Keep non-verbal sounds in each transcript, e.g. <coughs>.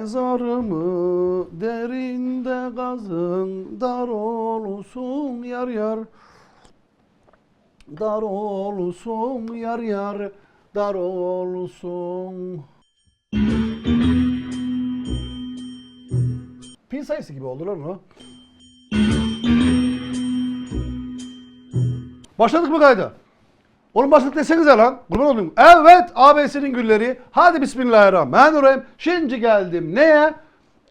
Mezarımı derinde kazın dar olsun yar yar Dar olsun yar yar dar olsun Pil sayısı gibi oldu lan o. Başladık mı kayda? Oğlum başladık desenize lan. Kurban olayım. Evet ABS'nin gülleri. Hadi bismillahirrahmanirrahim. Şimdi geldim neye?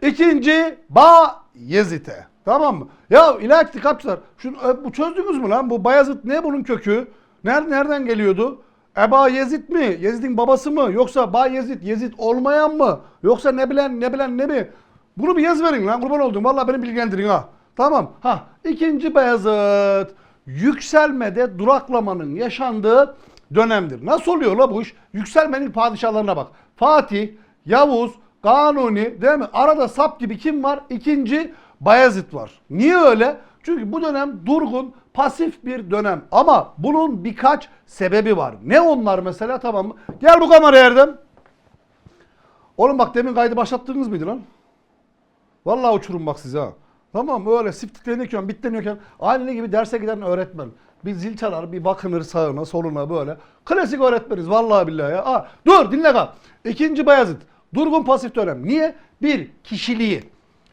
İkinci Ba Yezid'e. Tamam mı? Ya ilahi kapçılar. Şunu, e, bu çözdünüz mü lan? Bu Bayezid ne bunun kökü? Nereden, nereden geliyordu? Eba Yezid mi? Yezid'in babası mı? Yoksa Ba Yezid, Yezid olmayan mı? Yoksa ne bilen ne bilen ne mi? Bunu bir yaz verin lan kurban oldum. Vallahi beni bilgilendirin ha. Tamam. Ha ikinci Beyazıt yükselmede duraklamanın yaşandığı dönemdir. Nasıl oluyor la bu iş? Yükselmenin padişahlarına bak. Fatih, Yavuz, Kanuni değil mi? Arada sap gibi kim var? İkinci Bayezid var. Niye öyle? Çünkü bu dönem durgun, pasif bir dönem. Ama bunun birkaç sebebi var. Ne onlar mesela tamam mı? Gel bu kameraya Erdem. Oğlum bak demin kaydı başlattınız mıydı lan? Vallahi uçurum bak size ha. Tamam mı? Öyle siftikleniyorken, bitleniyorken aynı gibi derse giden öğretmen. Bir zil çalar, bir bakınır sağına, soluna böyle. Klasik öğretmeniz vallahi billahi ya. Aa, dur dinle kal. İkinci Bayezid. Durgun pasif dönem. Niye? Bir, kişiliği.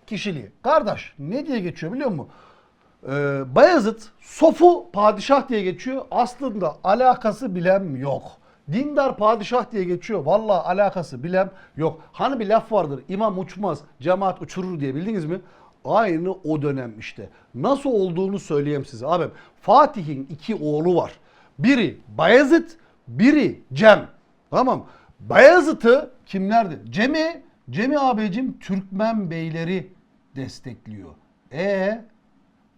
Kişiliği. Kardeş ne diye geçiyor biliyor musun? Ee, Bayezid sofu padişah diye geçiyor. Aslında alakası bilem yok. Dindar padişah diye geçiyor. Vallahi alakası bilem yok. Hani bir laf vardır. İmam uçmaz, cemaat uçurur diye bildiniz mi? Aynı o dönem işte. Nasıl olduğunu söyleyeyim size abim. Fatih'in iki oğlu var. Biri Bayezid, biri Cem. Tamam. Bayezid'i kimlerdi? Cem'i, Cem'i abicim Türkmen beyleri destekliyor. E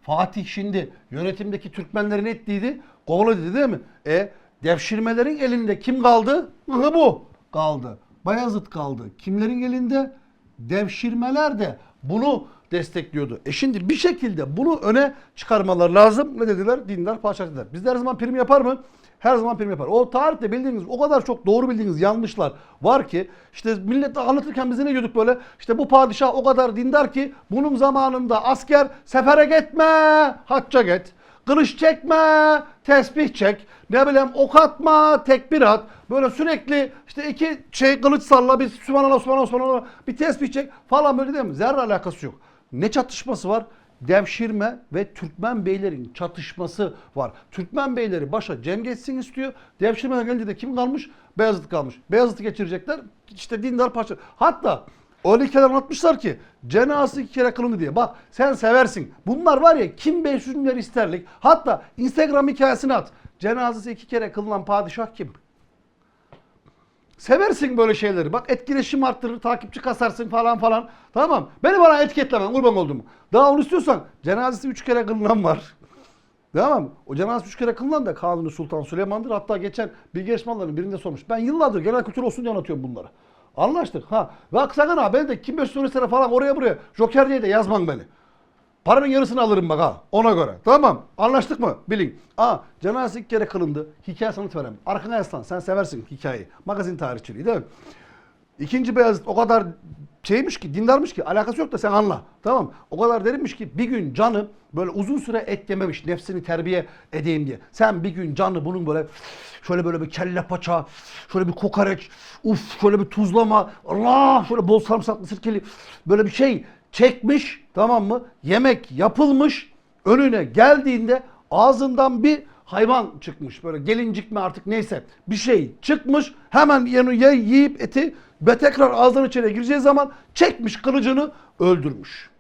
Fatih şimdi yönetimdeki Türkmenlerin ettiydi. Kovaladı değil mi? E devşirmelerin elinde kim kaldı? Hı bu kaldı. Bayezid kaldı. Kimlerin elinde? Devşirmeler de bunu destekliyordu. E şimdi bir şekilde bunu öne çıkarmaları lazım. Ne dediler? Dindar dediler. Bizde her zaman prim yapar mı? Her zaman prim yapar. O tarihte bildiğiniz o kadar çok doğru bildiğiniz yanlışlar var ki işte millet anlatırken biz ne diyorduk böyle işte bu padişah o kadar dindar ki bunun zamanında asker sefere gitme hacca git. Kılıç çekme, tesbih çek. Ne bileyim ok atma, tekbir at. Böyle sürekli işte iki şey kılıç salla, bir Sübhanallah, Sübhanallah, Sübhanallah, bir tesbih çek falan böyle değil mi? Zerre alakası yok. Ne çatışması var? Devşirme ve Türkmen beylerin çatışması var. Türkmen beyleri başa Cem geçsin istiyor. Devşirmeden gelince de kim kalmış? Beyazıt kalmış. Beyazıt'ı geçirecekler. İşte dindar paşa. Hatta öyle hikayeler anlatmışlar ki cenazesi iki kere kılındı diye. Bak sen seversin. Bunlar var ya kim 500 milyar isterlik. Hatta Instagram hikayesini at. Cenazesi iki kere kılınan padişah kim? Seversin böyle şeyleri. Bak etkileşim arttırır, takipçi kasarsın falan falan. Tamam. Beni bana etiketlemen kurban oldum. Daha onu istiyorsan cenazesi üç kere kılınan var. <laughs> Tamam? O cenazesi üç kere kılınan da Kanuni Sultan Süleyman'dır. Hatta geçen bilgi yarışmalarının birinde sormuş. Ben yıllardır genel kültür olsun diye anlatıyorum bunları. Anlaştık. Ha. Bak sakın ha ben de kim 500 sene falan oraya buraya Joker diye de yazman beni. Paranın yarısını alırım bak ha. Ona göre. Tamam. Anlaştık mı? Bilin. Aa cenazesi ilk kere kılındı. Hikaye sanat verem. Arkana yaslan. Sen seversin hikayeyi. Magazin tarihçiliği değil mi? İkinci Beyazıt o kadar şeymiş ki, dindarmış ki alakası yok da sen anla. Tamam O kadar derinmiş ki bir gün canı böyle uzun süre et yememiş nefsini terbiye edeyim diye. Sen bir gün canı bunun böyle şöyle böyle bir kelle paça, şöyle bir kokoreç, uf şöyle bir tuzlama, Allah şöyle bol sarımsaklı sirkeli böyle bir şey çekmiş tamam mı? Yemek yapılmış önüne geldiğinde ağzından bir hayvan çıkmış. Böyle gelincik mi artık neyse bir şey çıkmış. Hemen yanı ye, yiyip eti ve tekrar ağzının içine gireceği zaman çekmiş kılıcını öldürmüş.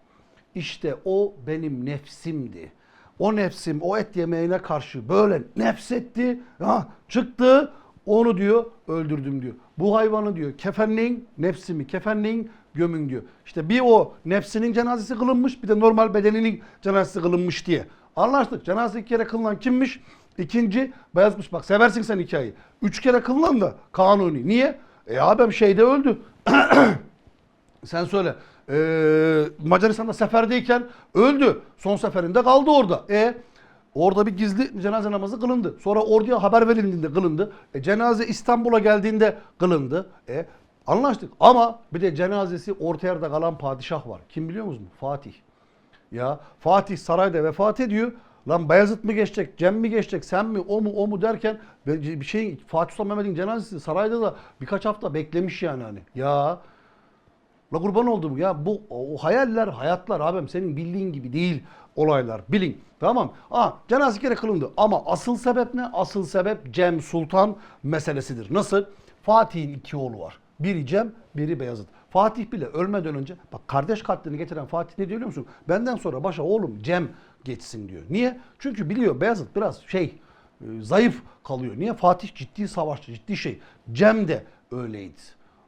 İşte o benim nefsimdi. O nefsim o et yemeğine karşı böyle nefsetti. Ha, çıktı onu diyor öldürdüm diyor. Bu hayvanı diyor kefenleyin nefsimi kefenleyin gömün diyor. İşte bir o nefsinin cenazesi kılınmış bir de normal bedeninin cenazesi kılınmış diye. Anlaştık. Cenaze iki kere kılınan kimmiş? İkinci beyazmış. Bak seversin sen hikayeyi. Üç kere kılınan da kanuni. Niye? E abim şeyde öldü. <clears throat> sen söyle. Ee, Macaristan'da seferdeyken öldü. Son seferinde kaldı orada. E Orada bir gizli cenaze namazı kılındı. Sonra orduya haber verildiğinde kılındı. E, cenaze İstanbul'a geldiğinde kılındı. E, Anlaştık ama bir de cenazesi orta yerde kalan padişah var. Kim biliyor musunuz? Fatih. Ya Fatih sarayda vefat ediyor. Lan Bayezid mi geçecek, Cem mi geçecek, sen mi, o mu, o mu derken bir şey Fatih Sultan Mehmet'in cenazesi sarayda da birkaç hafta beklemiş yani hani. Ya La kurban oldum ya bu o hayaller hayatlar abim senin bildiğin gibi değil olaylar bilin tamam. Aa cenaze kere kılındı ama asıl sebep ne? Asıl sebep Cem Sultan meselesidir. Nasıl? Fatih'in iki oğlu var. Biri Cem, biri Beyazıt. Fatih bile ölmeden önce bak kardeş katlini getiren Fatih ne diyor biliyor musun? Benden sonra başa oğlum Cem geçsin diyor. Niye? Çünkü biliyor Beyazıt biraz şey e, zayıf kalıyor. Niye? Fatih ciddi savaşçı, ciddi şey. Cem de öyleydi.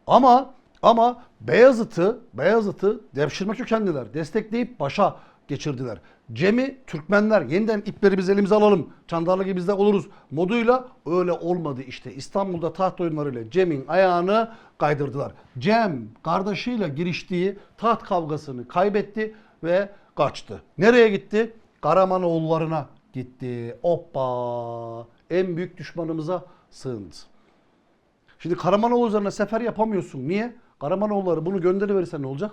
Ama ama Beyazıt'ı Beyazıt'ı devşirme kökenliler destekleyip başa geçirdiler. Cem'i Türkmenler yeniden ipleri biz elimize alalım. Çandarlı gibi bizde oluruz moduyla öyle olmadı işte. İstanbul'da taht oyunlarıyla Cem'in ayağını kaydırdılar. Cem kardeşiyle giriştiği taht kavgasını kaybetti ve kaçtı. Nereye gitti? Karamanoğullarına gitti. Hoppa! En büyük düşmanımıza sığındı. Şimdi Karamanoğlu üzerine sefer yapamıyorsun. Niye? Karamanoğulları bunu gönderiverirse ne olacak?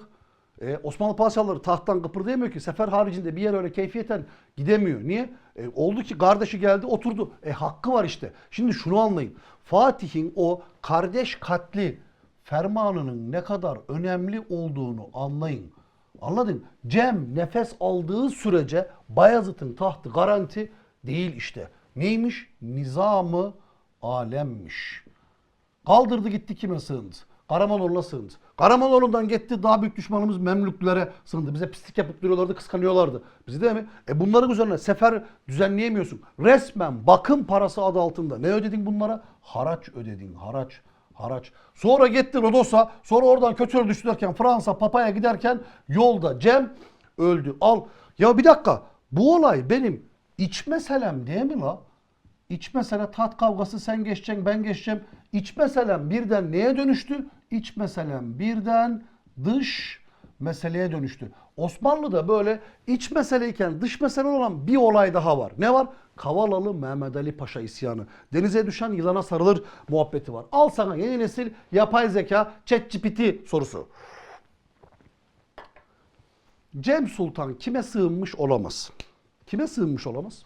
E, Osmanlı padişahları tahttan kıpırdayamıyor ki. Sefer haricinde bir yer öyle keyfiyeten gidemiyor. Niye? E, oldu ki kardeşi geldi oturdu. E hakkı var işte. Şimdi şunu anlayın. Fatih'in o kardeş katli fermanının ne kadar önemli olduğunu anlayın. Anladın? Cem nefes aldığı sürece Bayezid'in tahtı garanti değil işte. Neymiş? Nizamı alemmiş. Kaldırdı gitti kime sığındı? Karamanoğlu'na sığındı. Karamanoğlu'ndan gitti daha büyük düşmanımız Memlüklere sığındı. Bize pislik yapıp duruyorlardı, kıskanıyorlardı. Bizi değil mi? E bunların üzerine sefer düzenleyemiyorsun. Resmen bakım parası adı altında. Ne ödedin bunlara? Haraç ödedin, haraç. Haraç. Sonra gitti Rodos'a. Sonra oradan kötü düştü derken Fransa Papa'ya giderken yolda Cem öldü. Al. Ya bir dakika. Bu olay benim iç meselem değil mi la? İç mesele tat kavgası sen geçeceksin ben geçeceğim. İç meselem birden neye dönüştü? İç meselem birden dış meseleye dönüştü. Osmanlı'da böyle iç meseleyken dış mesele olan bir olay daha var. Ne var? Kavalalı Mehmet Ali Paşa isyanı. Denize düşen yılana sarılır muhabbeti var. Al sana yeni nesil yapay zeka ChatGPT sorusu. Cem Sultan kime sığınmış olamaz? Kime sığınmış olamaz?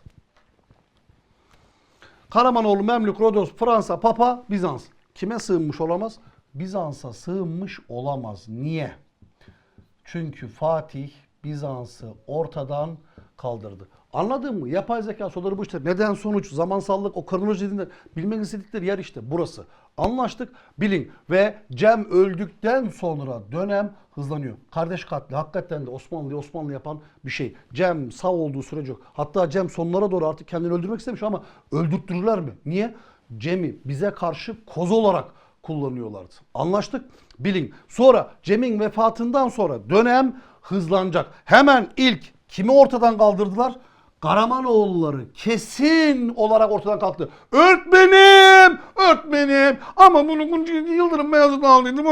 Karamanoğlu, Memlük, Rodos, Fransa, Papa, Bizans. Kime sığınmış olamaz? Bizans'a sığınmış olamaz. Niye? Çünkü Fatih Bizans'ı ortadan kaldırdı. Anladın mı? Yapay zeka soruları bu işte. Neden sonuç, zamansallık, o kronoloji dediğinde bilmek istedikleri yer işte burası. Anlaştık, bilin. Ve Cem öldükten sonra dönem hızlanıyor. Kardeş katli hakikaten de Osmanlı'yı Osmanlı yapan bir şey. Cem sağ olduğu sürece yok. Hatta Cem sonlara doğru artık kendini öldürmek istemiş ama öldürttürürler mi? Niye? Cem'i bize karşı koz olarak kullanıyorlardı. Anlaştık? Bilin. Sonra Cem'in vefatından sonra dönem hızlanacak. Hemen ilk kimi ortadan kaldırdılar? Karamanoğulları kesin olarak ortadan kalktı. Öğretmenim! Öğretmenim! Ama bunu, bunu Yıldırım Beyazıt aldıydı.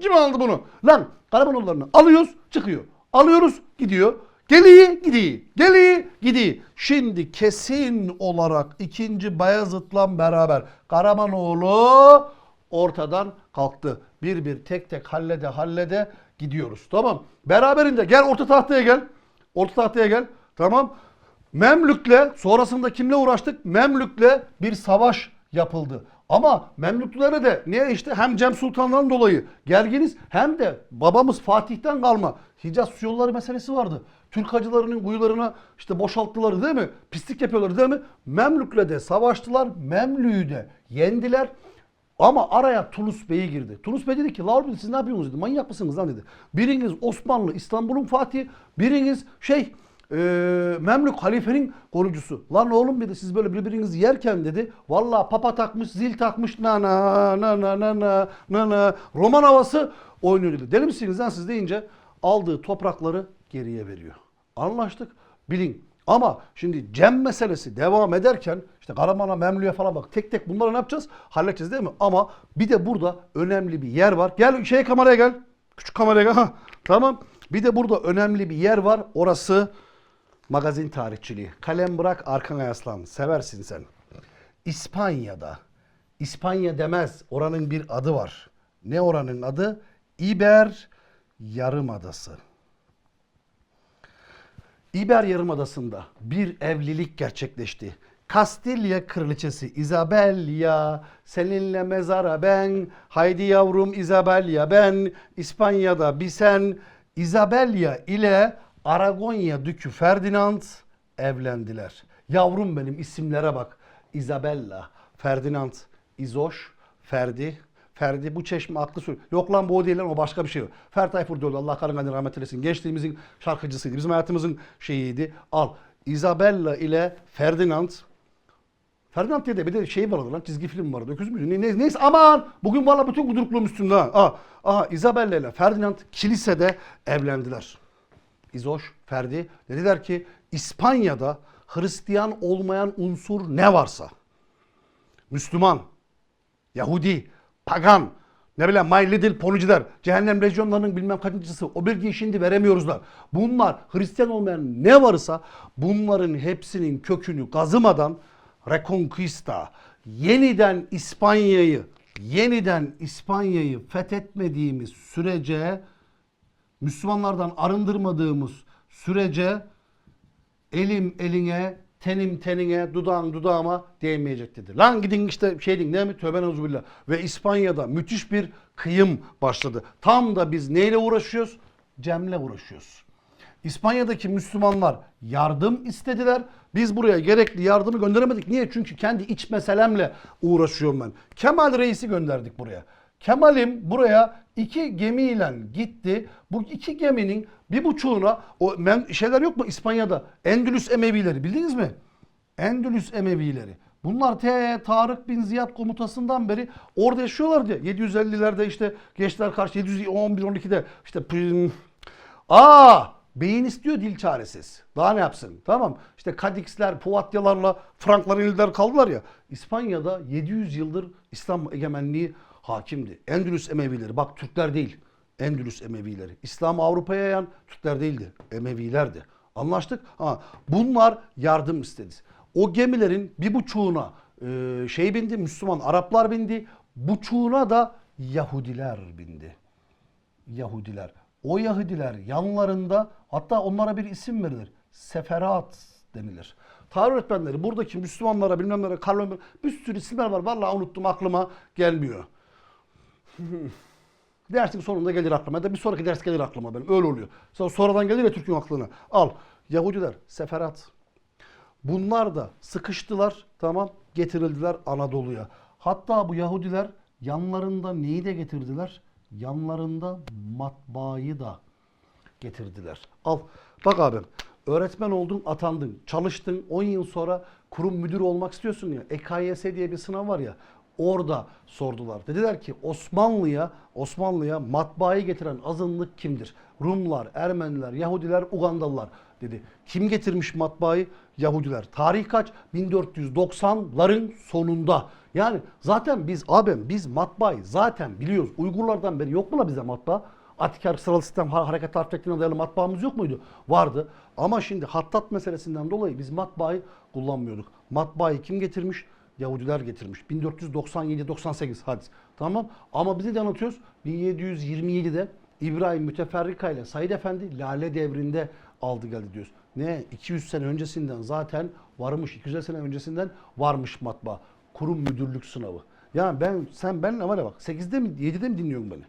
Kim aldı bunu? Lan Karamanoğullarını alıyoruz çıkıyor. Alıyoruz gidiyor. Geliyor gidiyor. Geliyor gidiyor. Şimdi kesin olarak ikinci Bayezid'le beraber Karamanoğlu ortadan kalktı. Bir bir tek tek hallede hallede gidiyoruz. Tamam. Beraberinde gel orta tahtaya gel. Orta tahtaya gel. Tamam. Memlük'le sonrasında kimle uğraştık? Memlük'le bir savaş yapıldı. Ama Memlüklere de niye işte hem Cem Sultan'dan dolayı gerginiz hem de babamız Fatih'ten kalma Hicaz su yolları meselesi vardı. Türk hacılarının kuyularına işte boşalttılar değil mi? Pislik yapıyorlar değil mi? Memlük'le de savaştılar. Memlük'ü de yendiler. Ama araya Tunus Bey'i girdi. Tunus Bey dedi ki la oğlum siz ne yapıyorsunuz dedi. Manyak mısınız lan dedi. Biriniz Osmanlı İstanbul'un Fatihi. Biriniz şey e, Memlük halifenin korucusu. Lan oğlum dedi siz böyle birbirinizi yerken dedi. Valla papa takmış zil takmış na na na na na na na na. Roman havası oynuyor dedi. Deli misiniz lan siz deyince aldığı toprakları geriye veriyor. Anlaştık. Bilin. Ama şimdi Cem meselesi devam ederken işte Karaman'a, Memlü'ye falan bak tek tek bunları ne yapacağız? Halledeceğiz değil mi? Ama bir de burada önemli bir yer var. Gel şey kameraya gel. Küçük kameraya gel. Ha, <laughs> tamam. Bir de burada önemli bir yer var. Orası magazin tarihçiliği. Kalem bırak arkana yaslan. Seversin sen. İspanya'da. İspanya demez. Oranın bir adı var. Ne oranın adı? İber Yarımadası. İber Yarımadası'nda bir evlilik gerçekleşti. Kastilya kraliçesi Isabella seninle mezara ben haydi yavrum Isabella ben İspanya'da bir sen Isabella ile Aragonya Dükü Ferdinand evlendiler. Yavrum benim isimlere bak. Isabella, Ferdinand, İzoş, Ferdi, Ferdi bu çeşme aklı sür. Yok lan bu o değil lan o başka bir şey. Ferdi Tayfur diyordu Allah kanına rahmet eylesin. Gençliğimizin şarkıcısıydı. Bizim hayatımızın şeyiydi. Al. Isabella ile Ferdinand Ferdinand diye de bir de şey vardı lan çizgi film vardı. Öküz müydü? Ne, ne- neyse aman bugün valla bütün kudurukluğum üstünde ha. Aha, aha Isabella ile Ferdinand kilisede evlendiler. İzoş, Ferdi dediler ki İspanya'da Hristiyan olmayan unsur ne varsa Müslüman, Yahudi, pagan, ne bileyim My Little Pony'ciler, cehennem lejyonlarının bilmem kaçıncısı o bilgiyi şimdi veremiyoruzlar. Bunlar Hristiyan olmayan ne varsa bunların hepsinin kökünü kazımadan Reconquista, yeniden İspanya'yı, yeniden İspanya'yı fethetmediğimiz sürece Müslümanlardan arındırmadığımız sürece elim eline, tenim tenine, dudağın dudağıma değmeyecek dedi. Lan gidin işte şey deyin değil mi? Tövbe neuzubillah. Ve İspanya'da müthiş bir kıyım başladı. Tam da biz neyle uğraşıyoruz? Cem'le uğraşıyoruz. İspanya'daki Müslümanlar yardım istediler. Biz buraya gerekli yardımı gönderemedik. Niye? Çünkü kendi iç meselemle uğraşıyorum ben. Kemal Reis'i gönderdik buraya. Kemal'im buraya iki gemiyle gitti. Bu iki geminin bir buçuğuna o men, şeyler yok mu İspanya'da? Endülüs Emevileri bildiniz mi? Endülüs Emevileri. Bunlar T. Tarık bin Ziyad komutasından beri orada yaşıyorlardı. 750'lerde işte geçtiler karşı 711-12'de işte prim- Aa beyin istiyor dil çaresiz. Daha ne yapsın? Tamam. İşte Kadixler, Puvatyalarla Frankların elinde kaldılar ya. İspanya'da 700 yıldır İslam egemenliği hakimdi. Endülüs Emevileri. Bak Türkler değil. Endülüs Emevileri. İslam Avrupa'ya yayan Türkler değildi. Emevilerdi. Anlaştık? Ha, bunlar yardım istedi. O gemilerin bir buçuğuna e, şey bindi, Müslüman Araplar bindi. Buçuğuna da Yahudiler bindi. Yahudiler. O Yahudiler yanlarında hatta onlara bir isim verilir. Seferat denilir. Tarih öğretmenleri buradaki Müslümanlara bilmem nelere Karl bir sürü isimler var. Vallahi unuttum aklıma gelmiyor. Dersin sonunda gelir aklıma ya da bir sonraki ders gelir aklıma benim. Öyle oluyor. Sonra sonradan gelir ya Türk'ün aklına. Al. Yahudiler, Seferat. Bunlar da sıkıştılar tamam getirildiler Anadolu'ya. Hatta bu Yahudiler yanlarında neyi de getirdiler? Yanlarında matbaayı da getirdiler. Al bak abim öğretmen oldun atandın çalıştın 10 yıl sonra kurum müdürü olmak istiyorsun ya EKYS diye bir sınav var ya orada sordular. Dediler ki Osmanlı'ya Osmanlı'ya matbaayı getiren azınlık kimdir? Rumlar, Ermeniler, Yahudiler, Ugandalılar dedi. Kim getirmiş matbaayı? Yahudiler. Tarih kaç? 1490'ların sonunda. Yani zaten biz abim biz matbaayı zaten biliyoruz. Uygurlardan beri yok mu la bize matbaa? Atikar sıralı sistem ha- hareket harf tekniğine dayalı matbaamız yok muydu? Vardı. Ama şimdi hattat meselesinden dolayı biz matbaayı kullanmıyorduk. Matbaayı kim getirmiş? Yahudiler getirmiş. 1497-98 hadis. Tamam. Ama bize de anlatıyoruz. 1727'de İbrahim Müteferrika ile Said Efendi Lale devrinde aldı geldi diyoruz. Ne? 200 sene öncesinden zaten varmış. 200 sene öncesinden varmış matbaa. Kurum müdürlük sınavı. Yani ben sen benle var ya bak 8'de mi 7'de mi dinliyorsun beni?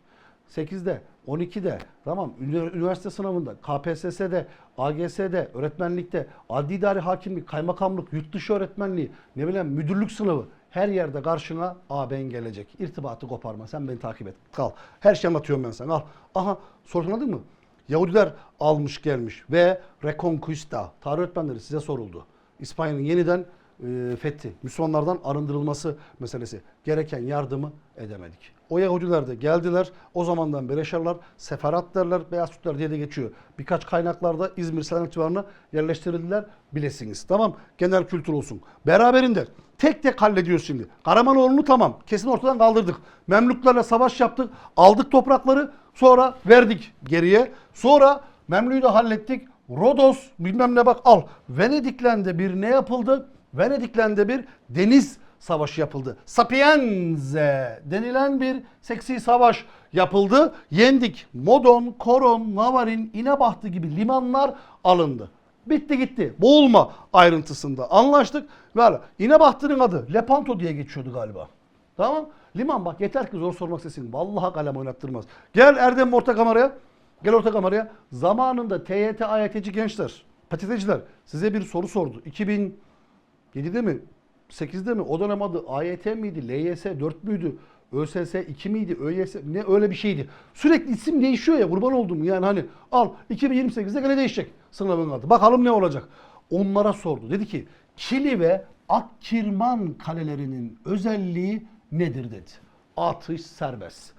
8'de, 12'de, tamam üniversite sınavında, KPSS'de, AGS'de, öğretmenlikte, adli idari hakimlik, kaymakamlık, yurt dışı öğretmenliği, ne bileyim müdürlük sınavı her yerde karşına a ben gelecek. İrtibatı koparma. Sen beni takip et. Kal. Her şeyi anlatıyorum ben sana. Al. Aha sorguladın mı? Yahudiler almış gelmiş ve Reconquista. Tarih öğretmenleri size soruldu. İspanya'nın yeniden e, fethi, Müslümanlardan arındırılması meselesi. Gereken yardımı edemedik. O Yahudiler de geldiler. O zamandan beri yaşarlar. Seferat derler, Beyaz Türkler diye de geçiyor. Birkaç kaynaklarda İzmir Selanik civarına yerleştirildiler. Bilesiniz. Tamam. Genel kültür olsun. Beraberinde tek tek hallediyoruz şimdi. Karamanoğlu'nu tamam. Kesin ortadan kaldırdık. Memlüklerle savaş yaptık. Aldık toprakları. Sonra verdik geriye. Sonra Memlü'yü de hallettik. Rodos bilmem ne bak al. Venedik'le de bir ne yapıldı? Venedik'le de bir deniz savaşı yapıldı. Sapienza denilen bir seksi savaş yapıldı. Yendik. Modon, Koron, Navarin, İnebahtı gibi limanlar alındı. Bitti gitti. Boğulma ayrıntısında anlaştık. Ve İnebahtı'nın adı Lepanto diye geçiyordu galiba. Tamam. Liman bak yeter ki zor sormak sesin. Vallahi kalem oynattırmaz. Gel Erdem orta kameraya. Gel orta kameraya. Zamanında TYT AYT'ci gençler, PTT'ciler size bir soru sordu. 2007'de mi? 8'de mi? O dönem adı AYT miydi? LYS 4 müydü? ÖSS 2 miydi? ÖYS ne öyle bir şeydi. Sürekli isim değişiyor ya kurban oldum yani hani al 2028'de gene değişecek sınavın adı. Bakalım ne olacak. Onlara sordu. Dedi ki Kili ve Akkirman kalelerinin özelliği nedir dedi. Atış serbest.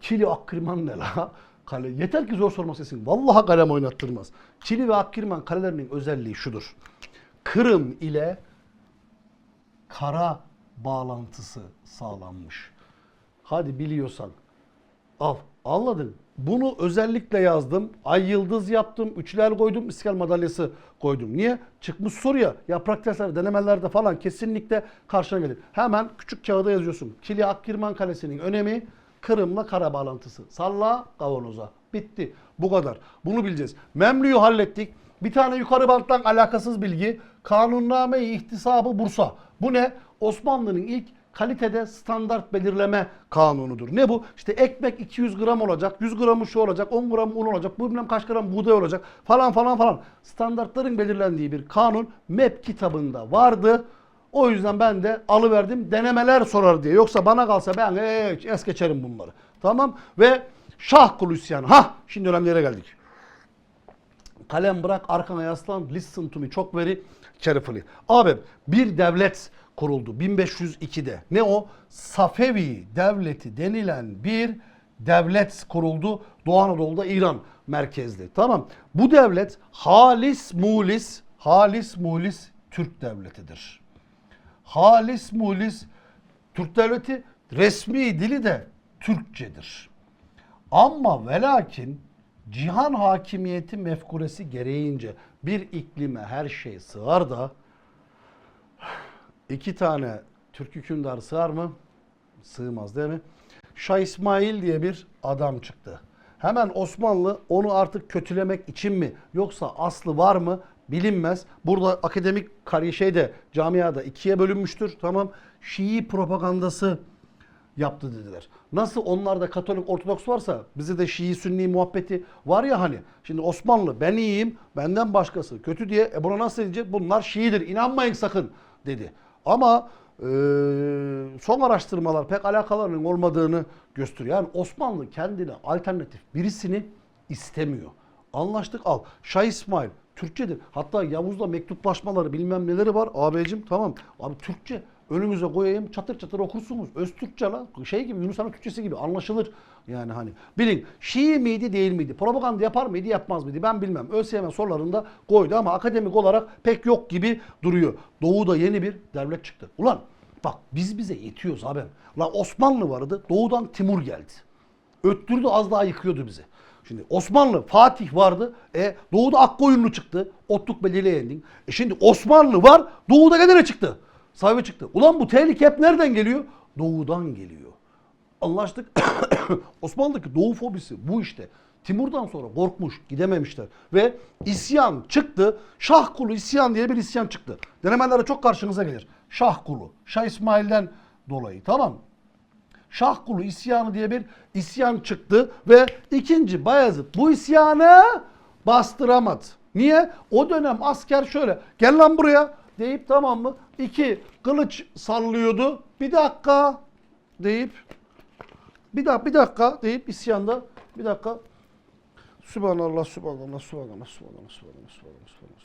Çili Akkirman ne la? Kale. Yeter ki zor sorma sesin. Vallahi kalem oynattırmaz. Çili ve Akkirman kalelerinin özelliği şudur. Kırım ile kara bağlantısı sağlanmış. Hadi biliyorsan al. Anladın. Bunu özellikle yazdım. Ay yıldız yaptım. Üçler koydum. İskal madalyası koydum. Niye? Çıkmış soruya. Yaprak testler, denemelerde falan kesinlikle karşına gelir. Hemen küçük kağıda yazıyorsun. Kili Akkirman Kalesi'nin önemi Kırım'la kara bağlantısı. Salla kavanoza. Bitti. Bu kadar. Bunu bileceğiz. Memlü'yü hallettik. Bir tane yukarı banttan alakasız bilgi. Kanunname-i İhtisabı Bursa. Bu ne? Osmanlı'nın ilk kalitede standart belirleme kanunudur. Ne bu? İşte ekmek 200 gram olacak, 100 gramı şu olacak, 10 gram un olacak, bu bilmem kaç gram buğday olacak falan falan falan. Standartların belirlendiği bir kanun MEP kitabında vardı. O yüzden ben de alıverdim denemeler sorar diye. Yoksa bana kalsa ben hiç es geçerim bunları. Tamam ve şah kulu isyanı. Ha şimdi önemli yere geldik. Kalem bırak arkana yaslan listen to me çok very carefully. Abi bir devlet kuruldu 1502'de. Ne o? Safevi devleti denilen bir devlet kuruldu. Doğu Anadolu'da İran merkezli. Tamam. Bu devlet halis mulis, halis mulis Türk devletidir. Halis mulis Türk devleti resmi dili de Türkçedir. Ama ve lakin cihan hakimiyeti mefkuresi gereğince bir iklime her şey sığar da iki tane Türk hükümdarı sığar mı? Sığmaz değil mi? Şah İsmail diye bir adam çıktı. Hemen Osmanlı onu artık kötülemek için mi yoksa aslı var mı bilinmez. Burada akademik kariyer şeyde camiada ikiye bölünmüştür. Tamam. Şii propagandası yaptı dediler. Nasıl onlarda Katolik Ortodoks varsa bize de Şii Sünni muhabbeti var ya hani. Şimdi Osmanlı ben iyiyim benden başkası kötü diye e buna nasıl diyecek? Bunlar Şiidir inanmayın sakın dedi. Ama e, son araştırmalar pek alakalarının olmadığını gösteriyor. Yani Osmanlı kendine alternatif birisini istemiyor. Anlaştık al. Şah İsmail Türkçedir. Hatta Yavuz'la mektuplaşmaları bilmem neleri var. Ağabeyciğim tamam. Abi Türkçe önümüze koyayım çatır çatır okursunuz. Öz Türkçe la. Şey gibi Yunus Emre Türkçesi gibi anlaşılır. Yani hani bilin Şii miydi değil miydi? Propaganda yapar mıydı yapmaz mıydı? Ben bilmem. ÖSYM sorularında koydu ama akademik olarak pek yok gibi duruyor. Doğu'da yeni bir devlet çıktı. Ulan bak biz bize yetiyoruz abi. La Osmanlı vardı. Doğu'dan Timur geldi. Öttürdü az daha yıkıyordu bizi. Şimdi Osmanlı, Fatih vardı. E Doğu'da Akkoyunlu çıktı. Otluk Beli'yle yendin. E şimdi Osmanlı var. Doğu'da gene ne çıktı? Sahibi çıktı. Ulan bu tehlike hep nereden geliyor? Doğu'dan geliyor. Anlaştık. <coughs> Osmanlı'daki Doğu fobisi bu işte. Timur'dan sonra korkmuş, gidememişler. Ve isyan çıktı. Şah kulu isyan diye bir isyan çıktı. Denemelerde çok karşınıza gelir. Şah kulu. Şah İsmail'den dolayı. Tamam Şah kulu isyanı diye bir isyan çıktı ve ikinci Bayezid bu isyanı bastıramadı. Niye? O dönem asker şöyle gel lan buraya deyip tamam mı? İki kılıç sallıyordu. Bir dakika deyip bir dakika bir dakika deyip isyanda bir dakika Sübhanallah, Sübhanallah, Sübhanallah, Sübhanallah, Sübhanallah, Sübhanallah, Sübhanallah,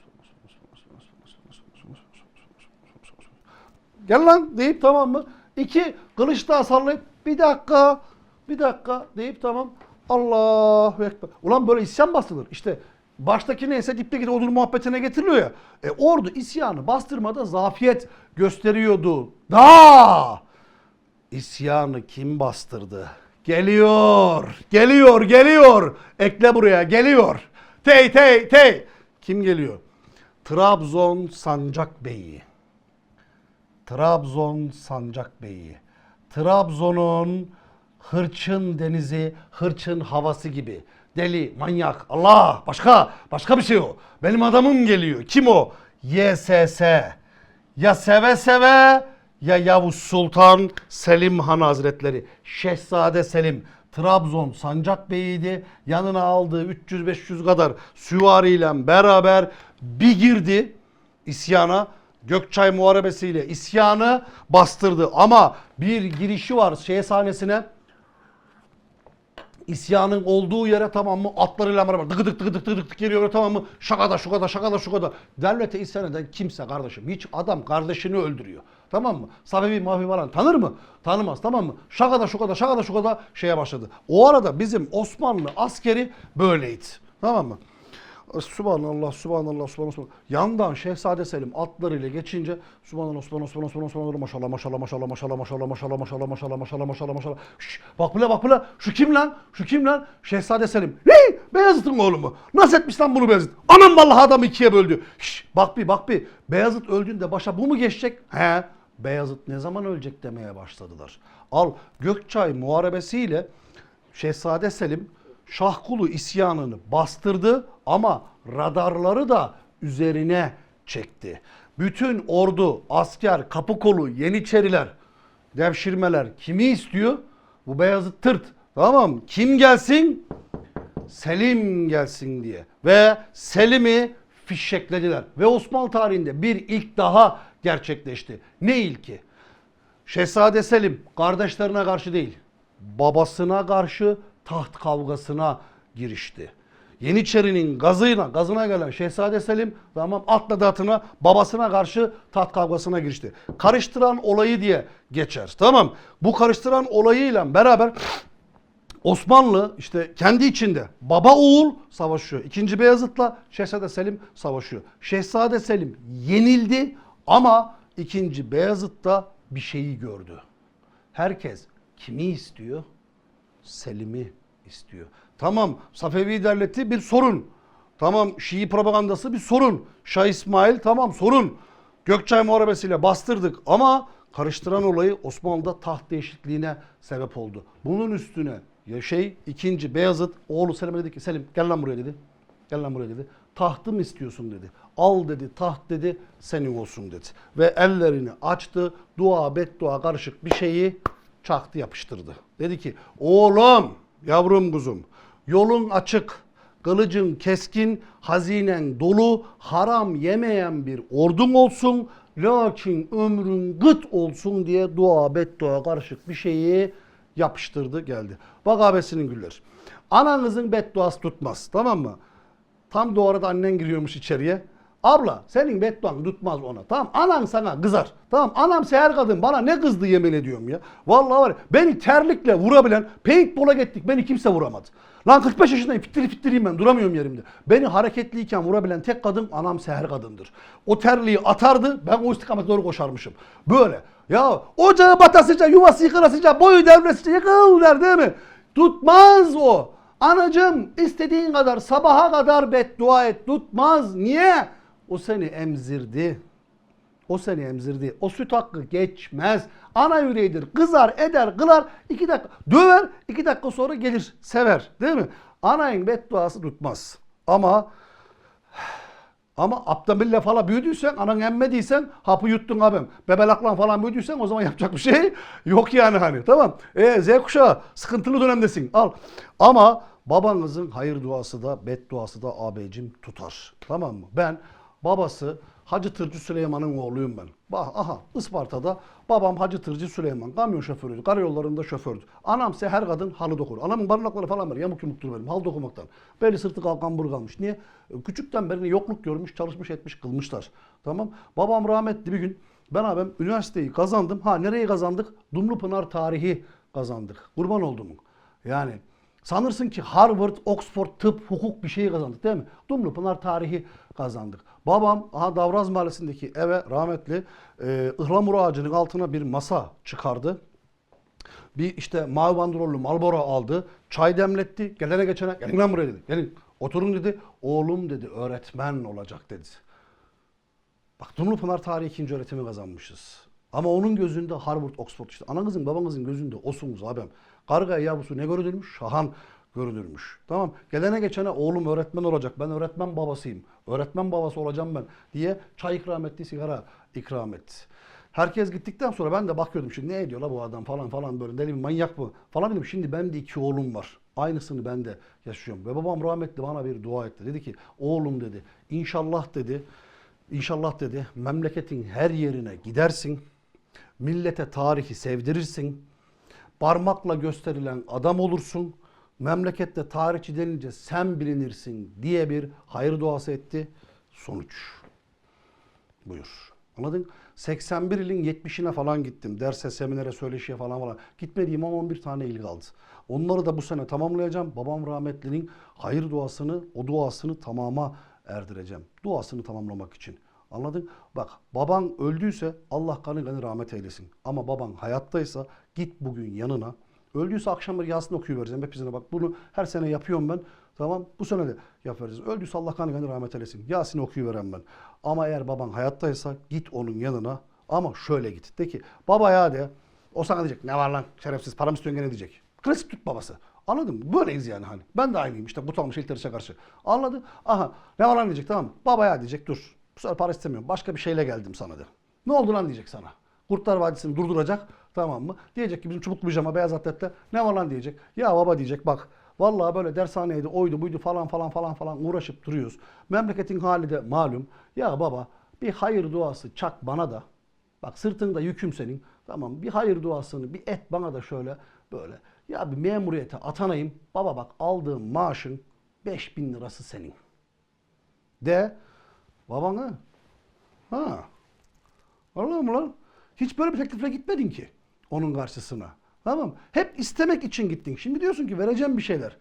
Gel lan deyip tamam mı? İki kılıç daha sallayıp bir dakika, bir dakika deyip tamam. Allahu Ekber. Ulan böyle isyan bastırılır. İşte baştaki neyse dipteki de odun muhabbetine getiriliyor ya. E ordu isyanı bastırmada zafiyet gösteriyordu. Da isyanı kim bastırdı? Geliyor, geliyor, geliyor. Ekle buraya, geliyor. Tey, tey, tey. Kim geliyor? Trabzon Sancak Bey'i. Trabzon Sancakbey'i. Trabzon'un hırçın denizi, hırçın havası gibi. Deli, manyak, Allah, başka, başka bir şey o. Benim adamım geliyor. Kim o? YSS. Ya seve seve ya Yavuz Sultan Selim Han Hazretleri. Şehzade Selim. Trabzon Sancakbey'iydi. Yanına aldığı 300-500 kadar süvariyle beraber bir girdi isyana. Gökçay Muharebesi'yle isyanı bastırdı. Ama bir girişi var şeye sahnesine. İsyanın olduğu yere tamam mı atlarıyla beraber dıgı dık dıgı dık dıgı dık geliyor tamam mı şakada şukada şakada şukada. Devlete isyan eden kimse kardeşim hiç adam kardeşini öldürüyor. Tamam mı? Sabebi mafi falan tanır mı? Tanımaz tamam mı? Şakada şukada şakada şukada şeye başladı. O arada bizim Osmanlı askeri böyleydi. Tamam mı? Subhanallah, Subhanallah, Subhanallah, Subhanallah. Yandan Şehzade Selim atlarıyla geçince Subhanallah, Subhanallah, Subhanallah, Subhanallah, Subhanallah, maşallah, maşallah, maşallah, maşallah, maşallah, maşallah, maşallah, maşallah, maşallah, maşallah, maşallah. Şş, bak bile bak bile. Şu kim lan? Şu kim lan? Şehzade Selim. Hey, Beyazıt'ın oğlu mu? Nasıl etmiş lan bunu Beyazıt? Anam vallahi adamı ikiye böldü. Şş, bak bir bak bir. Beyazıt öldüğünde başa bu mu geçecek? He. Beyazıt ne zaman ölecek demeye başladılar. Al Gökçay muharebesiyle Şehzade Selim Şahkulu isyanını bastırdı ama radarları da üzerine çekti. Bütün ordu, asker, kapı kolu, yeniçeriler, devşirmeler kimi istiyor? Bu Beyazıt tırt. Tamam? Kim gelsin? Selim gelsin diye. Ve Selim'i fişeklediler. Ve Osmanlı tarihinde bir ilk daha gerçekleşti. Ne ilki? Şehzade Selim kardeşlerine karşı değil, babasına karşı taht kavgasına girişti. Yeniçerinin gazıyla, gazına gelen Şehzade Selim tamam atladı atına babasına karşı taht kavgasına girişti. Karıştıran olayı diye geçer. Tamam. Bu karıştıran olayıyla beraber Osmanlı işte kendi içinde baba oğul savaşıyor. İkinci Beyazıt'la Şehzade Selim savaşıyor. Şehzade Selim yenildi ama ikinci Beyazıt da bir şeyi gördü. Herkes kimi istiyor? Selim'i istiyor. Tamam Safevi devleti bir sorun. Tamam Şii propagandası bir sorun. Şah İsmail tamam sorun. Gökçay Muharebesi'yle bastırdık ama karıştıran olayı Osmanlı'da taht değişikliğine sebep oldu. Bunun üstüne ya şey ikinci Beyazıt oğlu Selim'e dedi ki Selim gel lan buraya dedi. Gel lan buraya dedi. Tahtı mı istiyorsun dedi. Al dedi taht dedi senin olsun dedi. Ve ellerini açtı dua beddua karışık bir şeyi çaktı yapıştırdı. Dedi ki oğlum yavrum kuzum yolun açık kılıcın keskin hazinen dolu haram yemeyen bir ordun olsun lakin ömrün gıt olsun diye dua beddua karışık bir şeyi yapıştırdı geldi. Bak abesinin güller. Ananızın bedduası tutmaz tamam mı? Tam doğru da annen giriyormuş içeriye. Abla senin bedduan tutmaz ona. Tamam anan sana kızar. Tamam anam seher kadın bana ne kızdı yemin ediyorum ya. Vallahi var ya beni terlikle vurabilen paintball'a gittik beni kimse vuramadı. Lan 45 yaşındayım fittiri fittiriyim ben duramıyorum yerimde. Beni hareketliyken vurabilen tek kadın anam seher kadındır. O terliği atardı ben o istikamete doğru koşarmışım. Böyle ya ocağı batasıca yuvası yıkılasıca boyu devresice yıkıl der değil mi? Tutmaz o. Anacım istediğin kadar sabaha kadar beddua et tutmaz. Niye? O seni emzirdi. O seni emzirdi. O süt hakkı geçmez. Ana yüreğidir. Kızar, eder, kılar. iki dakika döver. iki dakika sonra gelir. Sever. Değil mi? Anayın bedduası tutmaz. Ama ama aptamille falan büyüdüysen, anan emmediysen, hapı yuttun abim. Bebelaklan falan büyüdüysen o zaman <laughs> yapacak bir şey yok yani hani. Tamam. E, Z kuşağı sıkıntılı dönemdesin. Al. Ama babanızın hayır duası da, bedduası da abicim tutar. Tamam mı? Ben babası Hacı Tırcı Süleyman'ın oğluyum ben. Bak aha Isparta'da babam Hacı Tırcı Süleyman. Kamyon şoförüydü. Karayollarında şofördü. Anam ise her kadın halı dokur. Anamın barınakları falan var. Yamuk yumuktur benim. Halı dokumaktan. Beli sırtı kalkan burgalmış. Niye? E, Küçükten beri yokluk görmüş, çalışmış etmiş, kılmışlar. Tamam. Babam rahmetli bir gün ben abim üniversiteyi kazandım. Ha nereyi kazandık? Dumlupınar tarihi kazandık. Kurban oldum. Yani Sanırsın ki Harvard, Oxford, tıp, hukuk bir şey kazandık değil mi? Dumlupınar tarihi kazandık. Babam aha Davraz Mahallesi'ndeki eve rahmetli e, ıhlamur ağacının altına bir masa çıkardı. Bir işte mavi bandrollü Marlboro aldı. Çay demletti. Gelene geçene gelin lan buraya dedi. Gelin oturun dedi. Oğlum dedi öğretmen olacak dedi. Bak Dumlupınar tarihi ikinci öğretimi kazanmışız. Ama onun gözünde Harvard, Oxford işte. Ananızın babanızın gözünde osunuz abim. Karga yavrusu ne görülürmüş? Şahan görülürmüş. Tamam. Gelene geçene oğlum öğretmen olacak. Ben öğretmen babasıyım. Öğretmen babası olacağım ben diye çay ikram etti, sigara ikram etti. Herkes gittikten sonra ben de bakıyordum şimdi ne ediyor la bu adam falan falan böyle deli bir manyak mı falan dedim. Şimdi benim de iki oğlum var. Aynısını ben de yaşıyorum. Ve babam rahmetli bana bir dua etti. Dedi ki oğlum dedi inşallah dedi inşallah dedi memleketin her yerine gidersin. Millete tarihi sevdirirsin. Parmakla gösterilen adam olursun. Memlekette tarihçi denince sen bilinirsin diye bir hayır duası etti. Sonuç. Buyur. Anladın? 81 ilin 70'ine falan gittim. Derse, seminere, söyleşiye falan falan. Gitmediğim ama 11 tane il kaldı. Onları da bu sene tamamlayacağım. Babam rahmetlinin hayır duasını, o duasını tamama erdireceğim. Duasını tamamlamak için. Anladın? Bak baban öldüyse Allah kanı kanı rahmet eylesin. Ama baban hayattaysa git bugün yanına. Öldüyse akşamları Yasin okuyuvereceğim hepsine bak. Bunu her sene yapıyorum ben. Tamam bu sene de yaparız. Öldüyse Allah kanı kanı rahmet eylesin. Yasin okuyuveren ben. Ama eğer baban hayattaysa git onun yanına. Ama şöyle git. De ki baba ya de. O sana diyecek ne var lan şerefsiz param istiyorsun gene diyecek. Klasik Türk babası. Anladın mı? Böyleyiz yani hani. Ben de aynıyım işte bu tanmış ilk karşı. Anladın? Aha ne var lan diyecek tamam mı? Baba ya diyecek dur. Bu sefer para istemiyorum. Başka bir şeyle geldim sana de. Ne oldu lan diyecek sana. Kurtlar Vadisi'ni durduracak tamam mı? Diyecek ki bizim çubuklu pijama beyaz atletle ne var lan diyecek. Ya baba diyecek bak vallahi böyle dershaneydi oydu buydu falan falan falan falan uğraşıp duruyoruz. Memleketin hali de malum. Ya baba bir hayır duası çak bana da. Bak sırtında yüküm senin. Tamam bir hayır duasını bir et bana da şöyle böyle. Ya bir memuriyete atanayım. Baba bak aldığım maaşın 5000 lirası senin. De babana. Ha. Allah'ım lan. Hiç böyle bir teklifle gitmedin ki onun karşısına. Tamam. Hep istemek için gittin. Şimdi diyorsun ki vereceğim bir şeyler.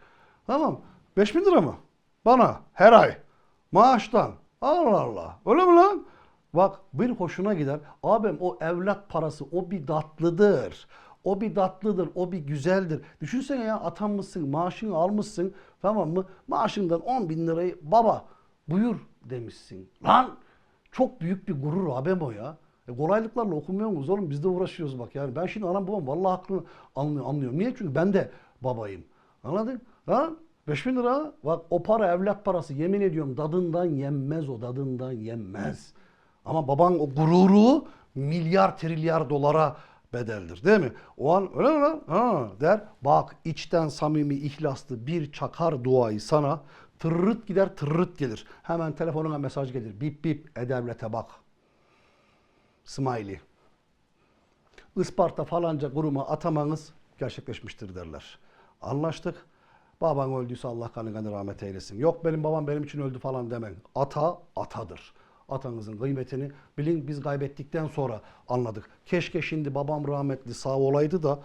Tamam. 5000 lira mı? Bana her ay. Maaştan. Allah Allah. Öyle mi lan? Bak bir hoşuna gider. Abim o evlat parası o bir tatlıdır. O bir tatlıdır, o bir güzeldir. Düşünsene ya atanmışsın, maaşını almışsın tamam mı? Maaşından 10 bin lirayı baba buyur demişsin. Lan çok büyük bir gurur abim o ya. E kolaylıklarla okumuyor muyuz oğlum? Biz de uğraşıyoruz bak yani. Ben şimdi anam babam vallahi hakkını anlıyor, anlıyorum. Niye? Çünkü ben de babayım. Anladın? Ha? 5000 lira. Bak o para evlat parası. Yemin ediyorum dadından yenmez o. Dadından yenmez. Ama baban o gururu milyar trilyar dolara bedeldir. Değil mi? O an öyle mi lan? Ha, der. Bak içten samimi ihlaslı bir çakar duayı sana tırrıt gider tırrıt gelir. Hemen telefonuna mesaj gelir. Bip bip e-devlete bak. Smiley. Isparta falanca kuruma atamanız gerçekleşmiştir derler. Anlaştık. Baban öldüyse Allah kanı kanı rahmet eylesin. Yok benim babam benim için öldü falan demen. Ata atadır. Atanızın kıymetini bilin biz kaybettikten sonra anladık. Keşke şimdi babam rahmetli sağ olaydı da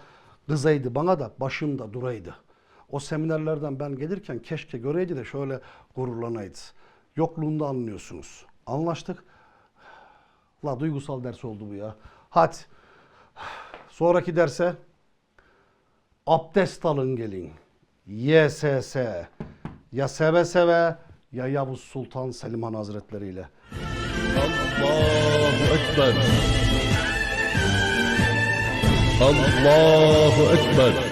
kızaydı bana da başımda duraydı. O seminerlerden ben gelirken keşke göreydi de şöyle gururlanaydı. Yokluğunda anlıyorsunuz. Anlaştık. La duygusal ders oldu bu ya. Hadi. Sonraki derse abdest alın gelin. YSS. Ya seve seve ya Yavuz Sultan Selim Han Hazretleri ile. Allahu Ekber. Allahu Ekber.